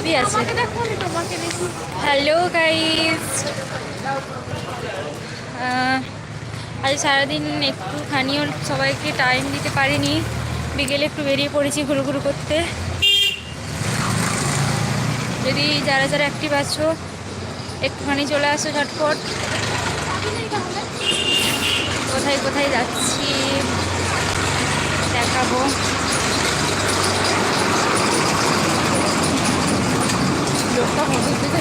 সবই আছে। Hello guys আজ সারাদিন একটুখানিও সবাইকে টাইম দিতে পারিনি। বিকেলে একটু বেরিয়ে পড়েছি ঘুরু ঘুরু করতে। যদি যারা যারা অ্যাক্টিভ আছো একটুখানি চলে আসো ঝটপট। কোথায় কোথায় যাচ্ছি দেখাবো। মধুর দিকে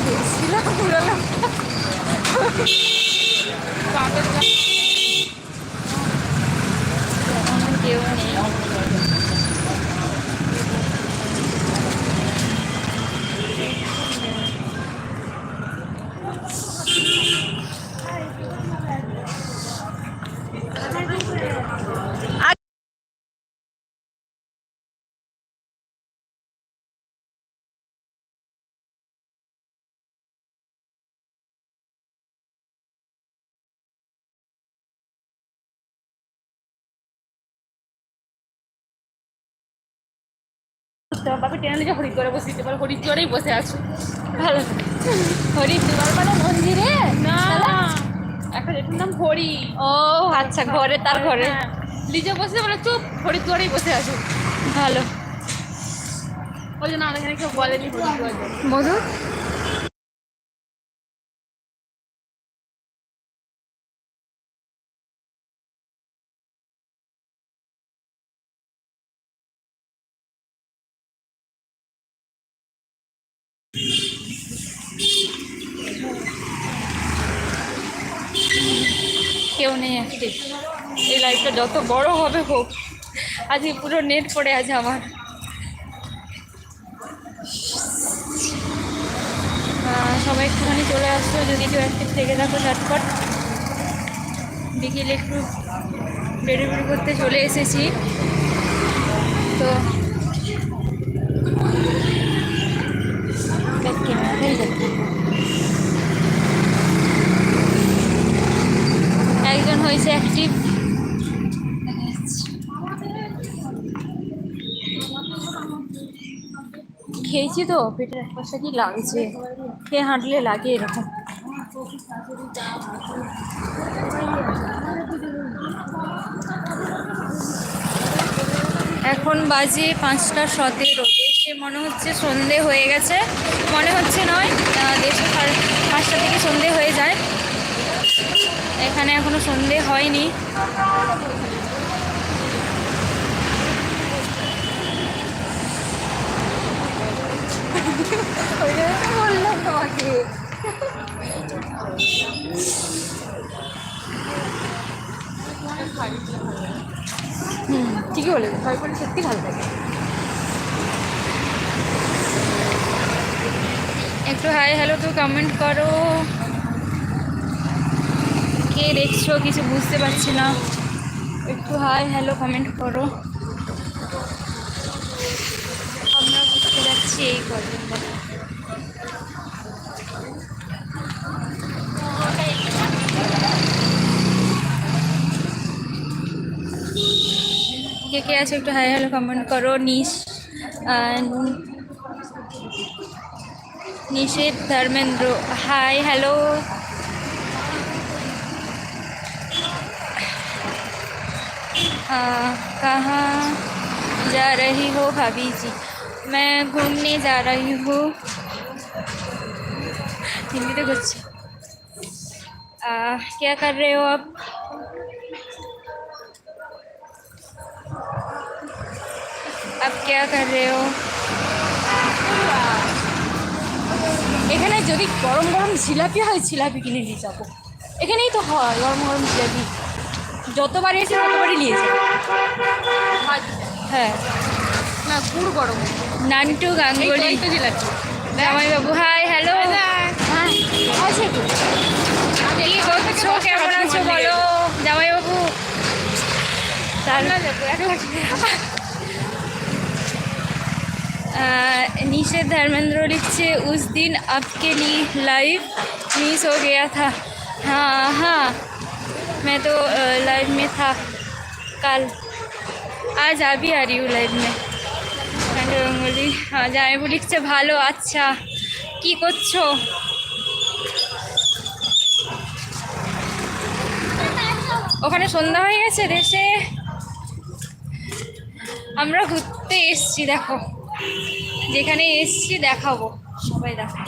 বাপে টেনে নিয়ে হরিদ্বারে বসে দিতে পারো হরিদ্বারেই বসে আছো। ভালো। হরিদ্বার মানে মন্দিরে? না। একটা যেটার নাম হরি। ও আচ্ছা ঘরে তার ঘরে। হ্যাঁ। লিজে বসে মানে চুপ হরিদ্বারেই বসে আছো। ভালো। ওই জন্য আমাদের এখানে কেউ বলেনি হরিদ্বার। মধু কেউ নেই অ্যাক্টিভ এই লাইটটা যত বড় হবে হোক, আজকে পুরো নেট পড়ে আছে আমার। সবাই একটুখানি চলে আসছো যদি কেউ অ্যাক্টিভ থেকে থাকো, ঝটপট। বিকেলে একটু বেরো বেরো করতে চলে এসেছি। তো এই দেখি। একজন হয়েছে অ্যাক্টিভ খেয়েছি তো, পেটের এক পাশে কি লাগছে। খেয়ে হাঁটলে লাগে এরকম। এখন বাজে পাঁচটা সতেরো। দেশে মনে হচ্ছে সন্ধে হয়ে গেছে। মনে হচ্ছে নয় দেশে পাঁচটা থেকে সন্ধে হয়ে যায়। এখানে এখনও সন্ধে হয়নি। ঠিকই বলে ভয় করলে সত্যি ভালো লাগে। একটু হাই হ্যালো তো কমেন্ট করো। কে দেখছ, কিছু বুঝতে পারছি না। একটু হাই, হ্যালো কমেন্ট করো। আমরা বুঝতে যাচ্ছি এই কদিন কে কে আছে একটু হাই, হ্যালো কমেন্ট করো। নিশ নিষেধ ধর্মেন্দ্র। High, hello. कहाँ जा रही हो भाभी जी मैं घूमने जा रही हूँ हिंदी तो कुछ आ, क्या कर रहे हो आप अब क्या कर रहे हो এখানে যদি গরম গরম জিলাপি হয় জিলাপি কিনে নিয়ে যাবো এখানেই তো হয় গরম গরম জিলাপি যতবার এসে ততবারই নিয়ে যাবো হ্যাঁ। না গরম। গাঙ্গুলি। জামাইবাবু হাই হ্যালো। কেমন আছো বলো? জামাইবাবু। নিশে ধর্মেন্দ্র লিখছে উস দিন আপকে लिए লাইভ মিস हो गया মে हाँ हाँ মে तो कल आज आ भी आ रही हूँ लाइव में রঙ্গলি হ্যাঁ জামাইবু লিখছে ভালো আচ্ছা কি করছো ওখানে সন্ধ্যা হয়ে গেছে দেশে আমরা ঘুরতে এসছি দেখো যেখানে এসছি দেখাবো সবাই দেখো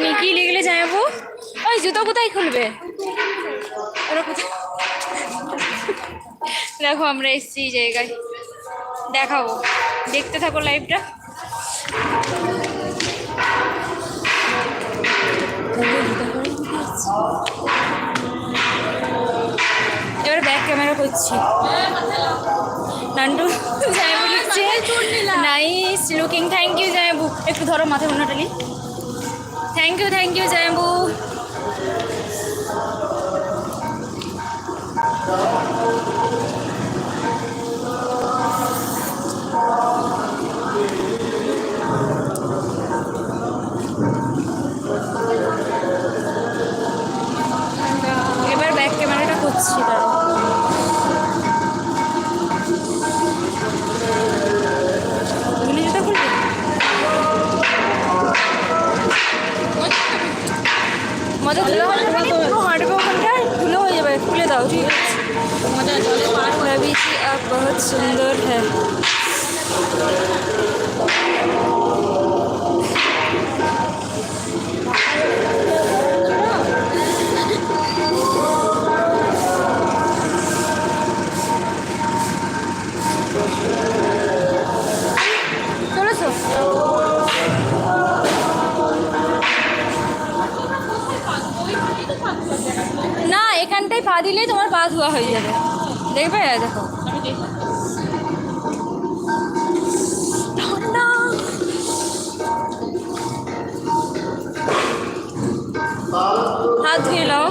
পারিনি কি লিখলে যাব ওই জুতো কোথায় খুলবে? দেখো, আমরা এসছি জায়গায়। দেখাবো। দেখতে থাকো লাইভটা এবার ব্যাক ক্যামেরা করছি। লিখছে নাইস লুকিং থ্যাংক ইউ জায়বু একটু ধরো মাথায় উন্নটালি থ্যাংক ইউ থ্যাংক ইউ জায়বু এবার ব্যাক ক্যামেরাটা করছি দাঁড়াও। মজা ধুলে হবে না মানে পুরো হাঁটবে ওখানটায় ধুলে হয়ে যাবে খুলে দাও ঠিক আছে মজা জলে পার रवि जी आप बहुत सुंदर है দিলেই তোমার পা ধোয়া হয়ে যাবে দেখবে দেখো ঠান্ডা। হাত ধুয়ে নাও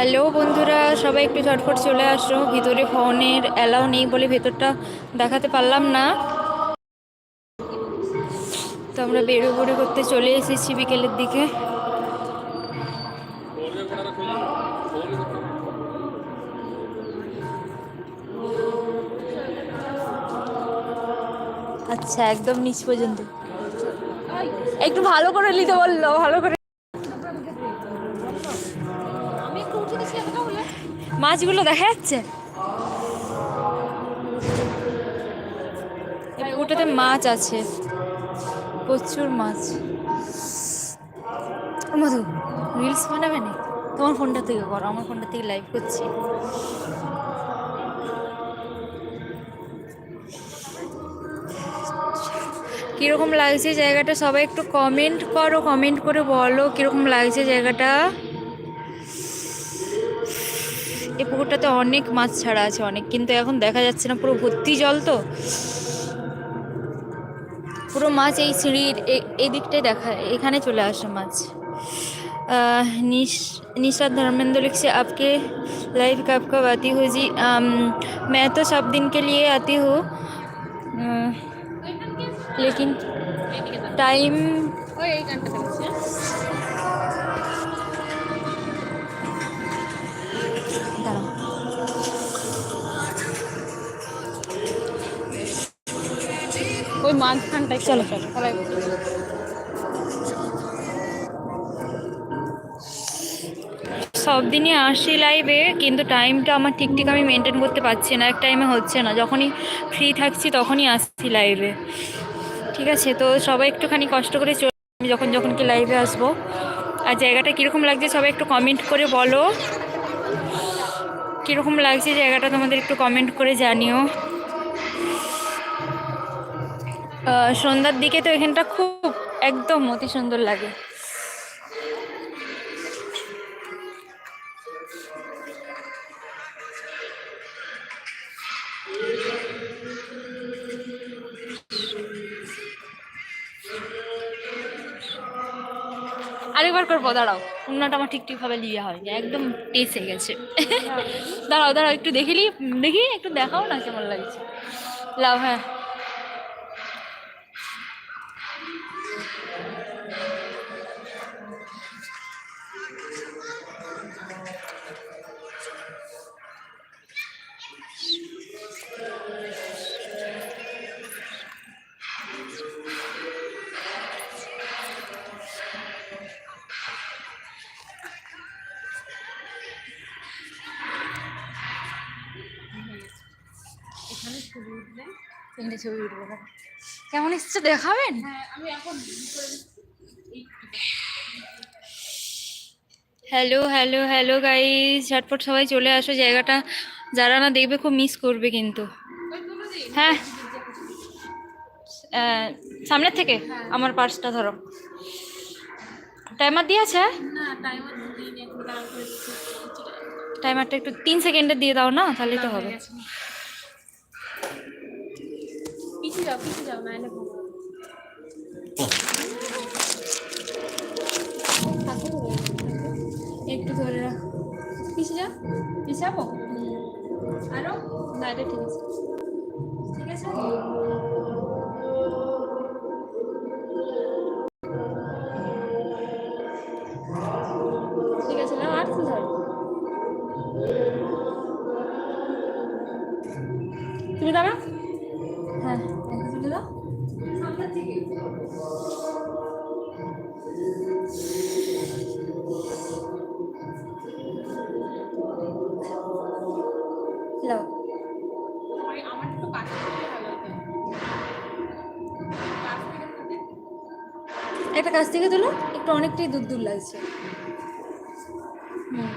হ্যালো বন্ধুরা, সবাই একটু ঝটফট চলে আসো। ভিতরে ফোনের অ্যালাউ নেই বলে ভেতরটা দেখাতে পারলাম না। তো আমরা বেরো বেরো করতে চলে এসেছি বিকেলের দিকে। আচ্ছা একদম নিচ পর্যন্ত। একটু ভালো করে নিতে বলল, ভালো করে মাছগুলো দেখা যাচ্ছে? পুকুরটাতে মাছ আছে। প্রচুর মাছ। মধু রিলস বানাবে না তোমার ফোনটা থেকে করো, আমার ফোনটা থেকে লাইভ করছি। কীরকম লাগছে জায়গাটা? সবাই একটু কমেন্ট করো কমেন্ট করে বলো কীরকম লাগছে জায়গাটা? এই পুকুরটাতে অনেক মাছ ছাড়া আছে অনেক কিন্তু এখন দেখা যাচ্ছে না পুরো ভর্তি জল তো পুরো মাছ এই সিঁড়ির এ- এই দিকটাই দেখা এখানে চলে আসে মাছ আহ, निश निशा धर्मेंद्र लिख से आपके लाइव कब कब आती हो जी अम, मैं तो सब दिन के लिए आती हूँ अह, लेकिन এইদিকে তাকাও। टाइम মাঝখানটায়, চলো চলো। সব দিনই আসি লাইভে কিন্তু টাইমটা আমার ঠিক ঠিক আমি মেনটেন করতে পারছি না, এক টাইমে হচ্ছে না। যখনই ফ্রি থাকছি, তখনই আসছি লাইভে ঠিক আছে, তো সবাই একটুখানি কষ্ট করে চল আমি যখন যখন কি লাইভে আসব। আর জায়গাটা কীরকম লাগছে সবাই একটু কমেন্ট করে বলো। কীরকম লাগছে জায়গাটা, তোমাদের একটু কমেন্ট করে জানিও। সন্ধ্যার দিকে তো এখানটা খুব একদম অতি সুন্দর লাগে। আরেকবার করব দাঁড়াও। উন্নাটা আমার ঠিক ঠিকভাবে লিয়া হয় একদম টেস হয়ে গেছে। দাঁড়াও দাঁড়াও একটু দেখিলি দেখি একটু দেখাও না কেমন লাগছে। লাভ হ্যাঁ। ছবি ছবি উঠবো কেমন এসছে দেখাবেন? হ্যাঁ আমি এখন হ্যালো হ্যালো হ্যালো গাইস ঝটপট সবাই চলে আসো জায়গাটা। যারা না দেখবে খুব মিস করবে কিন্তু। হ্যাঁ। সামনের থেকে? আমার পার্সটা ধরো। টাইমার দিয়েছে না টাইমার দিইনি এখন দাঁড় করে দিচ্ছি। টাইমারটা একটু তিন সেকেন্ডের দিয়ে দাও না তাহলে তো হবে। পিছিয়ে যাও পিছিয়ে যাও নাইলে ভুল একটু ধরে রাখ। পিছিয়ে যাও পিছাবো আরও? না, এটা ঠিক আছে। ঠিক আছে? একটা কাছ থেকে তুলো একটু অনেকটাই দূর দূর লাগছে। হুম।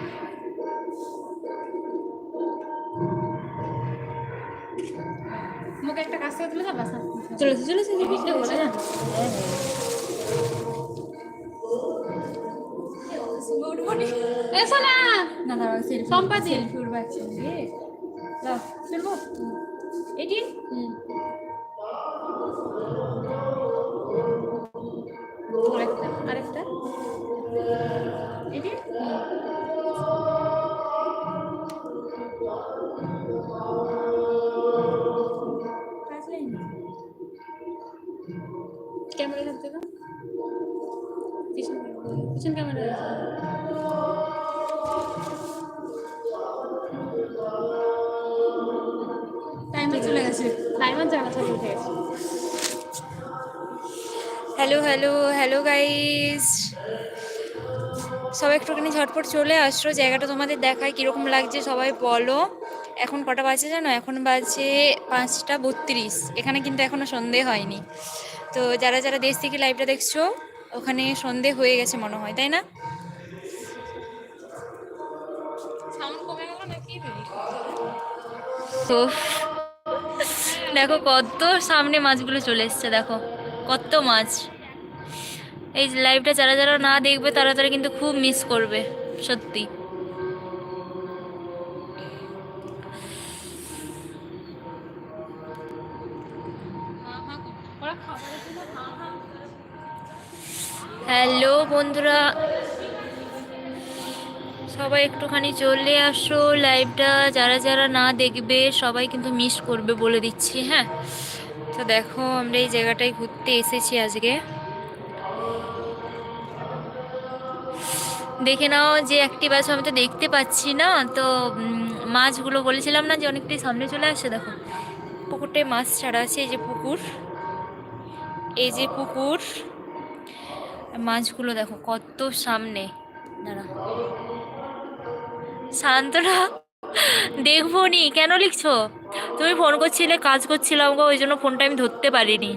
মুখে একটা কাছ থেকে তুলে যাবা চলেছে চলেছে পিঠটা বলে না সম্পাদি। চলবো এটি? আরেকটা হ্যালো হ্যালো হ্যালো গাইস সবাই একটুখানি ঝটপট চলে আসছো জায়গাটা তোমাদের দেখায় কীরকম লাগছে সবাই বলো। এখন কটা বাজে জানো? এখন বাজে পাঁচটা বত্রিশ। এখানে কিন্তু এখনও সন্ধে হয়নি। তো যারা যারা দেশ থেকে লাইভটা দেখছ ওখানে সন্ধে হয়ে গেছে মনে হয় তাই না? তো দেখো কত সামনে মাছগুলো চলে এসছে দেখো। কত মাছ। এই লাইভটা যারা যারা না দেখবে, তারা তারা কিন্তু খুব মিস করবে, সত্যি। হ্যালো বন্ধুরা। সবাই একটুখানি চলে আসো লাইভটা যারা যারা না দেখবে, সবাই কিন্তু মিস করবে বলে দিচ্ছি হ্যাঁ? তো দেখো, আমরা এই জায়গাটায় ঘুরতে এসেছি আজকে। দেখে নাও যে একটি বাস আমি তো দেখতে পাচ্ছি না। তো মাছগুলো বলেছিলাম না যে অনেকটাই সামনে চলে আসে দেখো। পুকুরটায় মাছ ছাড়া আছে, এই যে পুকুর। এই যে পুকুর। মাছগুলো দেখো কত সামনে। দাঁড়া। শান্তরা দেখব নি। কেন লিখছো? তুমি ফোন করছিলে, কাজ করছিলাম গো, ওই জন্য ফোনটা আমি ধরতে পারিনি।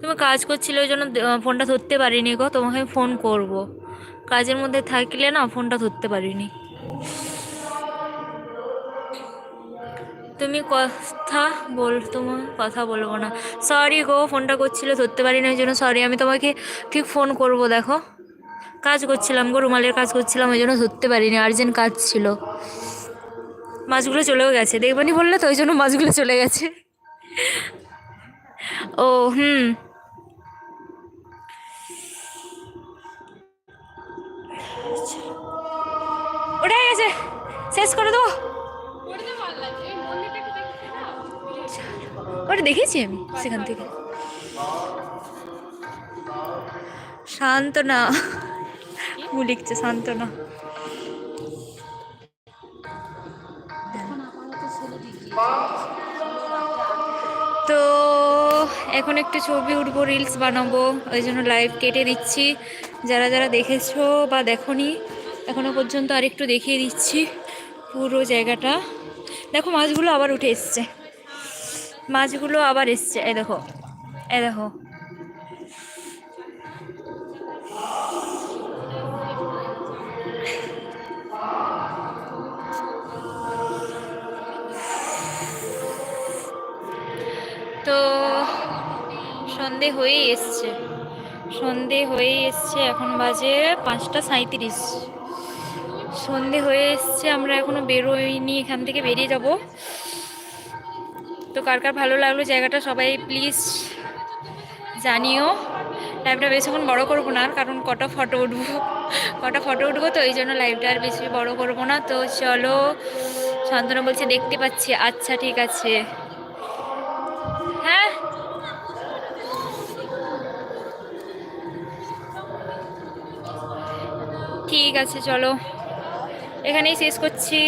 তুমি কাজ করছিলে ওই জন্য ফোনটা ধরতে পারিনি গো, তোমাকে আমি ফোন করব। কাজের মধ্যে থাকলে না ফোনটা ধরতে পারিনি। তুমি কথা বল, তোমার কথা বলব না। সরি গো, ফোনটা করছিল, ধরতে পারি না ওই জন্য সরি আমি তোমাকে ঠিক ফোন করব, দেখো। কাজ করছিলাম গো, রুমালের কাজ করছিলাম, ওই জন্য ধরতে পারিনি আর্জেন্ট কাজ ছিল। মাছগুলো চলেও গেছে, দেখবানি বললে তো, ওই জন্য মাছগুলো চলে গেছে। ও, হুম। ওটা গেছে। শেষ করে দেবো। ওটা দেখেছি আমি সেখান থেকে। শান্তনা। ও লিখছে শান্তনা। তো এখন একটু ছবি উঠবো রিলস বানাবো, ওই জন্য লাইভ কেটে দিচ্ছি। যারা যারা দেখেছ বা দেখোনি এখনও পর্যন্ত আরেকটু দেখিয়ে দিচ্ছি পুরো জায়গাটা। দেখো, মাছগুলো আবার উঠে এসছে। মাছগুলো আবার এসছে। এই দেখো এ দেখো। তো সন্ধে হয়েই এসছে। সন্ধে হয়েই এসছে, এখন বাজে পাঁচটা সাঁইত্রিশ। সন্ধে হয়ে এসছে, আমরা এখনও বেরোইনি, এখান থেকে বেরিয়ে যাব। তো কার কার ভালো লাগল জায়গাটা সবাই প্লিজ জানিও। লাইভটা বেশিক্ষণ বড় করব না, কারণ কটা ফটো উঠবো, কটা ফটো উঠবো, তো এই জন্য লাইভটা আর বেশি বড় করব না। তো চলো, শান্তনা বলছে দেখতে পাচ্ছি আচ্ছা ঠিক আছে। হ্যাঁ? ঠিক আছে, চলো। এখানেই শেষ করছি।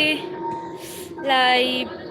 লাইভ।